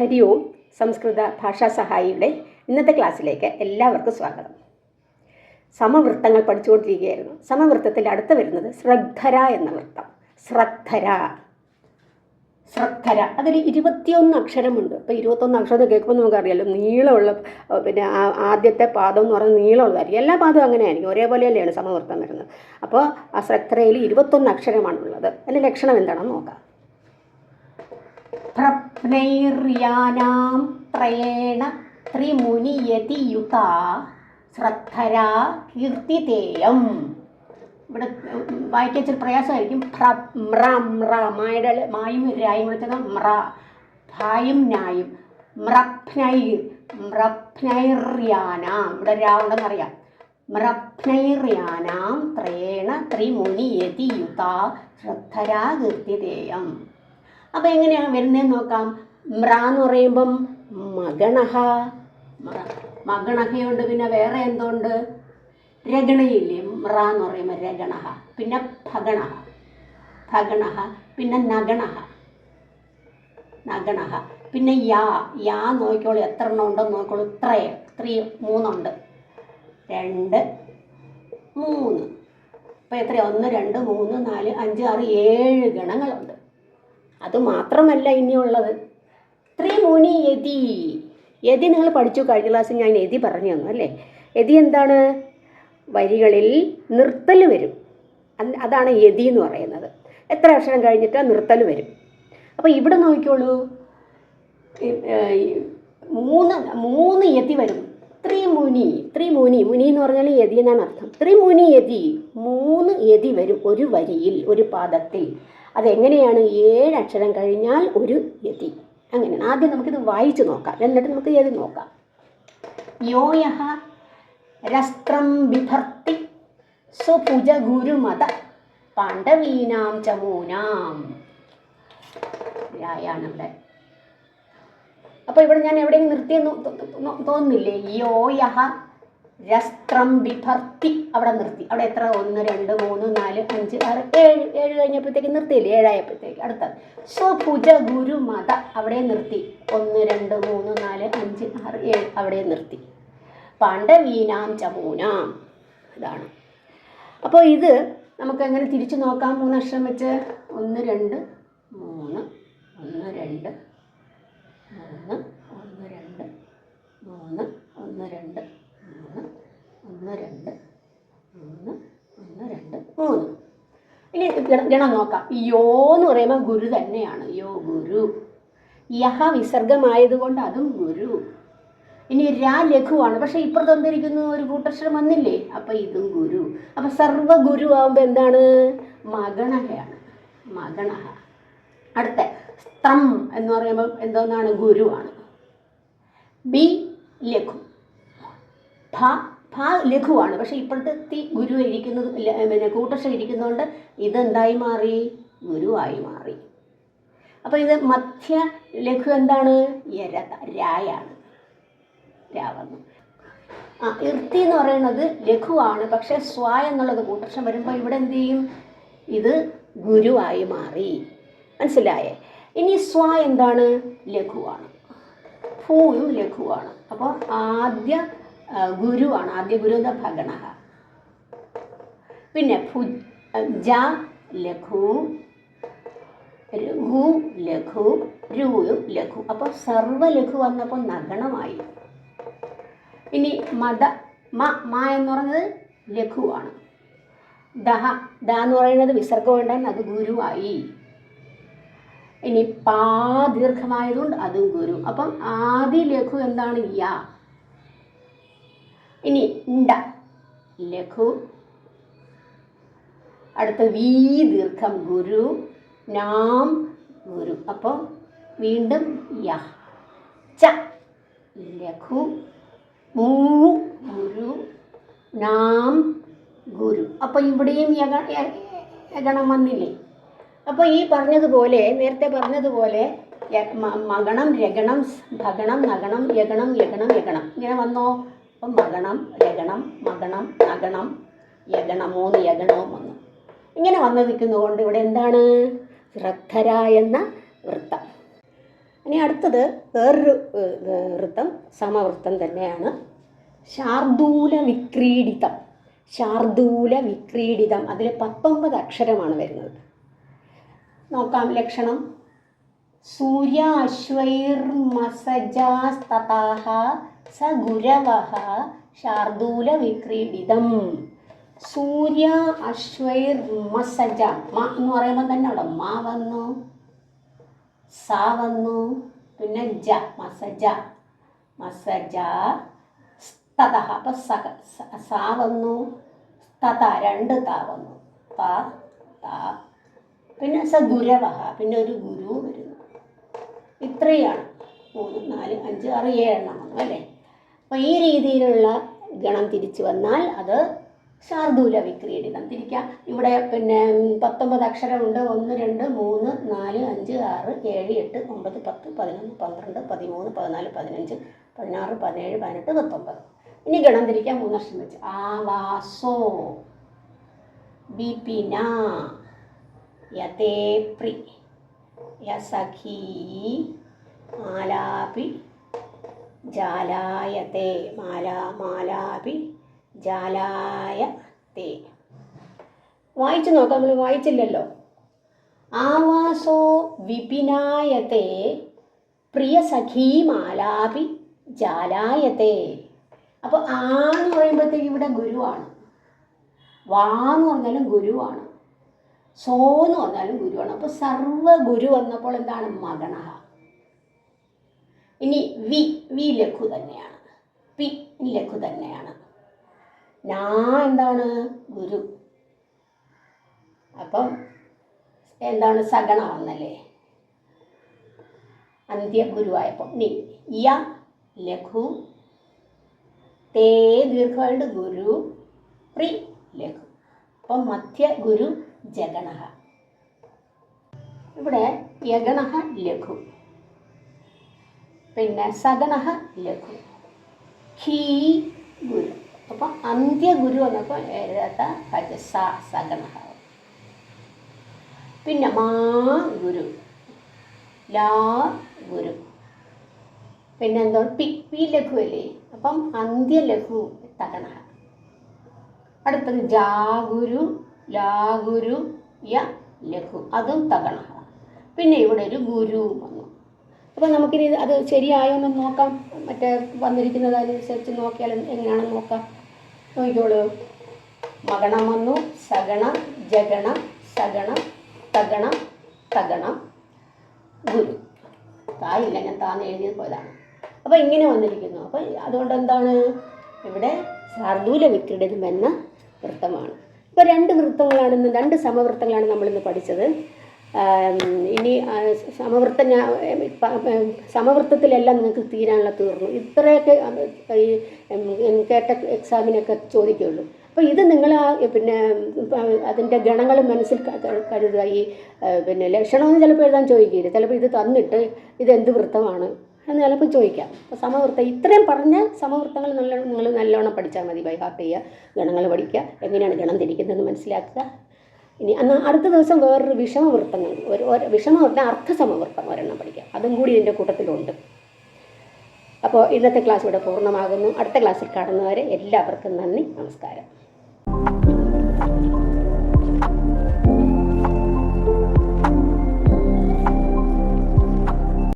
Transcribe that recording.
ഹരി ഓം സംസ്കൃത ഭാഷാ സഹായിയുടെ ഇന്നത്തെ ക്ലാസ്സിലേക്ക് എല്ലാവർക്കും സ്വാഗതം. സമവൃത്തങ്ങൾ പഠിച്ചുകൊണ്ടിരിക്കുകയായിരുന്നു. സമവൃത്തത്തിൽ അടുത്ത് വരുന്നത് ശ്രദ്ധര എന്ന വൃത്തം. ശ്രദ്ധര. ശ്രദ്ധര. അതിൽ ഇരുപത്തിയൊന്ന് അക്ഷരമുണ്ട്. അപ്പോൾ ഇരുപത്തൊന്ന് അക്ഷരം കേൾക്കുമ്പോൾ നമുക്കറിയാലോ നീളമുള്ള പിന്നെ ആദ്യത്തെ പാദം എന്ന് പറയുന്നത് നീളമുള്ളതായിരിക്കും. എല്ലാ പാദവും അങ്ങനെയായിരിക്കും. ഒരേപോലെയല്ലാണ് സമവൃത്തം വരുന്നത്. അപ്പോൾ ആ ശ്രദ്ധരയിൽ ഇരുപത്തൊന്ന് അക്ഷരമാണുള്ളത്. അതിന്റെ ലക്ഷണം എന്താണെന്ന് നോക്കാം. പ്രപ്നൈര്യാനാം ത്രയേണ ത്രിമുനിയതിയുത ശ്രദ്ധരാ കീർത്തിതേയം. ഇവിടെ വായിക്കാൻ ഇച്ചിരി പ്രയാസമായിരിക്കും. ഭ്ര മ്ര മ്ര മായുടെ മായും രായും വിളിച്ചത് മ്ര ഭായും നായും. മ്രപ്നൈ മ്രപ്നൈര്യാനാം. ഇവിടെ രാ ഉണ്ടെന്നറിയാം മ്രപ്നൈര്യാനാം ത്രേണ ത്രിമുനിയതിയുത ശ്രദ്ധരാ കീർത്തിതേയം. അപ്പോൾ എങ്ങനെയാണ് വരുന്നതെന്ന് നോക്കാം. മ്ര എന്ന് പറയുമ്പം മകണഹ മകണഹയുണ്ട് പിന്നെ വേറെ എന്തുണ്ട്? രഗണയില്ലേ? മ്ര എന്ന് പറയുമ്പോൾ രഗണഹ പിന്നെ ഭഗണഹ. ഭഗണഹ പിന്നെ നഗണഹ. നഗണഹ പിന്നെ യാ. യാ നോക്കിക്കോളൂ എത്ര എണ്ണം ഉണ്ടെന്ന് നോക്കിക്കോളൂ. ഇത്രയോ ത്രീ മൂന്നുണ്ട്. രണ്ട് മൂന്ന്. അപ്പോൾ എത്രയാണ് ഒന്ന് രണ്ട് മൂന്ന് നാല് അഞ്ച് ആറ് ഏഴ് ഗണങ്ങളുണ്ട്. അത് മാത്രമല്ല ഇനിയുള്ളത്. ത്രിമുനി യതി. യതി നിങ്ങൾ പഠിച്ചു കഴിഞ്ഞ ക്ലാസ്സിൽ ഞാൻ യതി പറഞ്ഞു തന്നു അല്ലേ? യതി എന്താണ്? വരികളിൽ നിർത്തൽ വരും. അതാണ് യതി എന്ന് പറയുന്നത്. എത്ര അക്ഷരം കഴിഞ്ഞിട്ട് നിർത്തൽ വരും? അപ്പോൾ ഇവിടെ നോക്കിക്കോളൂ. മൂന്ന് മൂന്ന് യതി വരും. ത്രിമുനി ത്രിമുനി മുനി. എന്ന് പറഞ്ഞാൽ യതി എന്നാണ് അർത്ഥം. ത്രിമുനി യതി. മൂന്ന് യതി വരും ഒരു വരിയിൽ ഒരു പാദത്തിൽ. അതെങ്ങനെയാണ് ഏഴ് അക്ഷരം കഴിഞ്ഞാൽ ഒരു യതി? അങ്ങനെയാണ്. ആദ്യം നമുക്കിത് വായിച്ചു നോക്കാം. എന്നിട്ട് നമുക്ക് യതി നോക്കാം? യോയഹ രസ്ത്രം ബിഭർത്തി സുഭുജ ഗുരുമത പാണ്ഡവീനാം ചമൂനാം രായാണ് ഇവിടെ. അപ്പോൾ ഇവിടെ ഞാൻ എവിടെയെങ്കിലും നിർത്തിയെന്ന് തോന്നുന്നില്ലേ? യോയഹ രസ്ത്രം ബിഭർത്തി അവിടെ നിർത്തി. അവിടെ എത്ര? ഒന്ന് രണ്ട് മൂന്ന് നാല് അഞ്ച് ആറ് ഏഴ്. ഏഴ് കഴിഞ്ഞപ്പോഴത്തേക്ക് നിർത്തിയില്ലേ? ഏഴായപ്പോഴത്തേക്ക്. അടുത്തത്. സോ സ്വഭുജ ഗുരുമത അവിടെ നിർത്തി. ഒന്ന് രണ്ട് മൂന്ന് നാല് അഞ്ച് ആറ് ഏഴ് അവിടെ നിർത്തി. പാണ്ഡവീനാം ചമൂനാം. ഇതാണ്. അപ്പോൾ ഇത് നമുക്ക് എങ്ങനെ തിരിച്ചു നോക്കാം? മൂന്ന് അക്ഷരം വെച്ച്. ഒന്ന് രണ്ട് മൂന്ന് ഒന്ന് രണ്ട് മൂന്ന് ഒന്ന് രണ്ട് മൂന്ന് ഒന്ന് രണ്ട് മൂന്ന് ഒന്ന് രണ്ട് മൂന്ന് ഒന്ന് രണ്ട് മൂന്ന് ഇനി ഗണ- നോക്കാം. യോ എന്ന് പറയുമ്പോൾ ഗുരു തന്നെയാണ്. യോ ഗുരു. യഹ വിസർഗമായതുകൊണ്ട് അതും ഗുരു. ഇനി രാ ലഘുവാണ്. പക്ഷേ ഇപ്പുറത്ത് എന്തിരിക്കുന്നു ഒരു കൂട്ടക്ഷരം വന്നില്ലേ? അപ്പം ഇതും ഗുരു. അപ്പം സർവ ഗുരു ആകുമ്പോൾ എന്താണ്? മഗണഹയാണ്. മഗണഹ. അടുത്ത സ്ത്രം എന്ന് പറയുമ്പോൾ എന്തോന്നാണ്? ഗുരുവാണ്. ബി ലഘു. ഭ ഭ ലഘുവാണ്. പക്ഷെ ഇപ്പോഴത്തെ തി ഗുരു ഇരിക്കുന്നത് പിന്നെ കൂട്ടക്ഷരം ഇരിക്കുന്നതുകൊണ്ട് ഇതെന്തായി മാറി? ഗുരുവായി മാറി. അപ്പോൾ ഇത് മധ്യ ലഘു എന്താണ്? യരത രായാണ്. രാവന്നു. ആ ഇർത്തി എന്ന് പറയുന്നത് ലഘുവാണ്. പക്ഷേ സ്വ എന്നുള്ളത് കൂട്ടക്ഷം വരുമ്പോൾ ഇവിടെ എന്ത് ചെയ്യും? ഇത് ഗുരുവായി മാറി. മനസ്സിലായേ? ഇനി സ്വാ എന്താണ്? ലഘുവാണ്. ഭൂയും ലഘുവാണ്. അപ്പോൾ ആദ്യ ഗുരുവാണ് ആദ്യ ഗുരു എന്താ ഭഗണ പിന്നെ ഭു ജ ലഘു രഘു ലഘു രൂ ലഘു. അപ്പോൾ സർവലഘു വന്നപ്പോൾ നഗണമായി. ഇനി മത മ മ എന്ന് പറഞ്ഞത് ലഘുവാണ്. ദഹ ദ എന്ന് പറയുന്നത് വിസർഗം ഉണ്ടാൻ അത് ഗുരുവായി. ഇനി പാ ദീർഘമായതുകൊണ്ട് അതും ഗുരു. അപ്പം ആദി ലഘു എന്താണ് യ? ഇനി ണ്ട. ലഘു. അടുത്ത വീ ദീർഘം ഗുരു. നാം ഗുരു. അപ്പോൾ വീണ്ടും യ. ച. ലഘു. മൂ ഗുരു. നാം ഗുരു. അപ്പോൾ ഇവിടെയും യഗണം വന്നില്ലേ? അപ്പോൾ ഈ പറഞ്ഞതുപോലെ നേരത്തെ പറഞ്ഞതുപോലെ മകണം രഗണം ഭഗണം നഗണം യഗണം യഗണം യഗണം. ഇങ്ങനെ വന്നോ? അപ്പം മകണം രഗണം മകണം നഗണം യഗണം മൂന്ന് യഗണവും വന്നു. ഇങ്ങനെ വന്നു നിൽക്കുന്നതുകൊണ്ട് ഇവിടെ എന്താണ്? ശ്രദ്ധര എന്ന വൃത്തം. ഇനി അടുത്തത് വേറൊരു വൃത്തം സമവൃത്തം തന്നെയാണ്. ശാർദൂല വിക്രീഡിതം. ശാർദൂല വിക്രീഡിതം. അതിൽ പത്തൊമ്പത് അക്ഷരമാണ് വരുന്നത്. നോക്കാം ലക്ഷണം. സൂര്യ അശ്വൈർ അശ്വൈർമസജാസ്തതാഹ സ ഗുരവഹ ശാർദൂല വിക്രീഡിതം സൂര്യ അശ്വൈർമസജ മ എന്ന് പറയുമ്പോൾ തന്നെ അവിടെ മാ വന്നു. സ വന്നു. പിന്നെ ജ മസജ. മസജ സ്തത അപ്പം സ സ വന്നു. തത രണ്ട് ത വന്നു. ത ത. പിന്നെ സ ഗുരവഹ പിന്നെ ഒരു ഗുരു വരുന്നു. ഇത്രയാണ്. മൂന്ന് നാല് അഞ്ച് ആറ് ഏഴെണ്ണം വന്നു അല്ലേ? അപ്പോൾ ഈ രീതിയിലുള്ള ഗണം തിരിച്ചു വന്നാൽ അത് ശാർദൂല വിക്രീഡിതം. തിരിക്കാം. ഇവിടെ പിന്നെ പത്തൊമ്പത് അക്ഷരമുണ്ട്. ഒന്ന് രണ്ട് മൂന്ന് നാല് അഞ്ച് ആറ് ഏഴ് എട്ട് ഒമ്പത് പത്ത് പതിനൊന്ന് പന്ത്രണ്ട് പതിമൂന്ന് പതിനാല് പതിനഞ്ച് പതിനാറ് പതിനേഴ് പതിനെട്ട് പത്തൊമ്പത്. ഇനി ഗണം തിരിക്കാം. മൂന്നക്ഷരം വെച്ച്. ആവാസോ ബിപിന യതേപ്രി യസഖി മാലാപി ജാലായത്തെ മാലാ ജാലായത്തെ വായിച്ചു നോക്കാം നമ്മൾ വായിച്ചില്ലല്ലോ. ആവാസോ വിപിനായത്തെ പ്രിയ സഖീ മാലാഭി ജാലായത്തെ അപ്പോൾ ആ എന്ന് പറയുമ്പോഴത്തേക്ക് ഇവിടെ ഗുരുവാണ്. വാ എന്ന് പറഞ്ഞാലും ഗുരുവാണ്. സോ എന്ന് പറഞ്ഞാലും ഗുരുവാണ്. അപ്പോൾ സർവ ഗുരു വന്നപ്പോൾ എന്താണ്? മഗണ ഇനി വി വി ലഘു തന്നെയാണ്. പി ലഘു തന്നെയാണ്. നാ എന്താണ്? ഗുരു. അപ്പം എന്താണ്? സഗണ വന്നല്ലേ അന്ത്യ ഗുരുവായപ്പോൾ നീ യ ലഘു. തേ ദീർഘമായിട്ട് ഗുരു. പ്രി ലഘു. അപ്പം മധ്യ ഗുരു ജഗണ ഇവിടെ യഗണ ലഘു. പിന്നെ സദനഹ ലഘു. ഹീ ഗുരു. അപ്പൊ അന്ത്യഗുരു എന്നൊക്കെ പിന്നെ മാ ഗുരു. ലാ ഗുരു. പിന്നെ എന്തോ പി ലഘു അല്ലേ? അപ്പം അന്ത്യലഘു തകണ അടുത്തത് ജാഗുരു ലാഗുരു യ ലഘു. അതും തകണ പിന്നെ ഇവിടെ ഒരു ഗുരു വന്നു. അപ്പോൾ നമുക്കിനി അത് ശരിയായോ എന്ന് നോക്കാം. മറ്റേ വന്നിരിക്കുന്നത് അനുസരിച്ച് നോക്കിയാൽ എങ്ങനെയാണെന്ന് നോക്കാം. നോക്കിക്കോളൂ. മകണം വന്നു. സഗണം ജഗണം സഗണം തഗണം തഗണം. ഗുരു. തായില്ല ഞാൻ താന്ന് എഴുതിയത് പോയതാണ്. അപ്പോൾ ഇങ്ങനെ വന്നിരിക്കുന്നു. അപ്പോൾ അതുകൊണ്ട് എന്താണ്? ഇവിടെ സാർദൂല വിക്രീഡിതം എന്ന വൃത്തമാണ്. ഇപ്പോൾ രണ്ട് വൃത്തങ്ങളാണ് രണ്ട് സമവൃത്തങ്ങളാണ് നമ്മളിന്ന് പഠിച്ചത്. ഇനി സമവൃത്ത സമവൃത്തത്തിലെല്ലാം നിങ്ങൾക്ക് തീരാനുള്ള തീർന്നു. ഇത്രയൊക്കെ ഈ കേട്ട എക്സാമിനൊക്കെ ചോദിക്കുകയുള്ളൂ അപ്പോൾ ഇത് നിങ്ങൾ പിന്നെ അതിന്റെ ഗണങ്ങൾ മനസ്സിൽ കരുതുക. ഈ പിന്നെ ലക്ഷണമെന്ന് ചിലപ്പോൾ എഴുതാൻ ചോദിക്കില്ല. ചിലപ്പോൾ ഇത് തന്നിട്ട് ഇത് എന്ത് വൃത്തമാണ് എന്ന് ചിലപ്പോൾ ചോദിക്കാം. അപ്പോൾ സമവൃത്തം ഇത്രയും പറഞ്ഞ സമവൃത്തങ്ങൾ നല്ല നിങ്ങൾ നല്ലോണം പഠിച്ചാൽ മതി. ബൈ ഹാർട്ട് ചെയ്യുക ഗണങ്ങൾ പഠിക്കുക എങ്ങനെയാണ് ഗണം തിരിക്കുന്നതെന്ന് മനസ്സിലാക്കുക. ഇനി എന്നാൽ അടുത്ത ദിവസം വേറൊരു വിഷമവൃത്തങ്ങൾ ഒരു ഒരു വിഷമവൃത്തം അർത്ഥസമവൃത്തം ഒരെണ്ണം പഠിക്കാം. അതും കൂടി ഇതിന്റെ കൂട്ടത്തിലുണ്ട്. അപ്പോൾ ഇന്നത്തെ ക്ലാസ് ഇവിടെ പൂർണമാകുന്നു. അടുത്ത ക്ലാസ്സിൽ കാണുന്നവരെ എല്ലാവർക്കും നന്ദി നമസ്കാരം.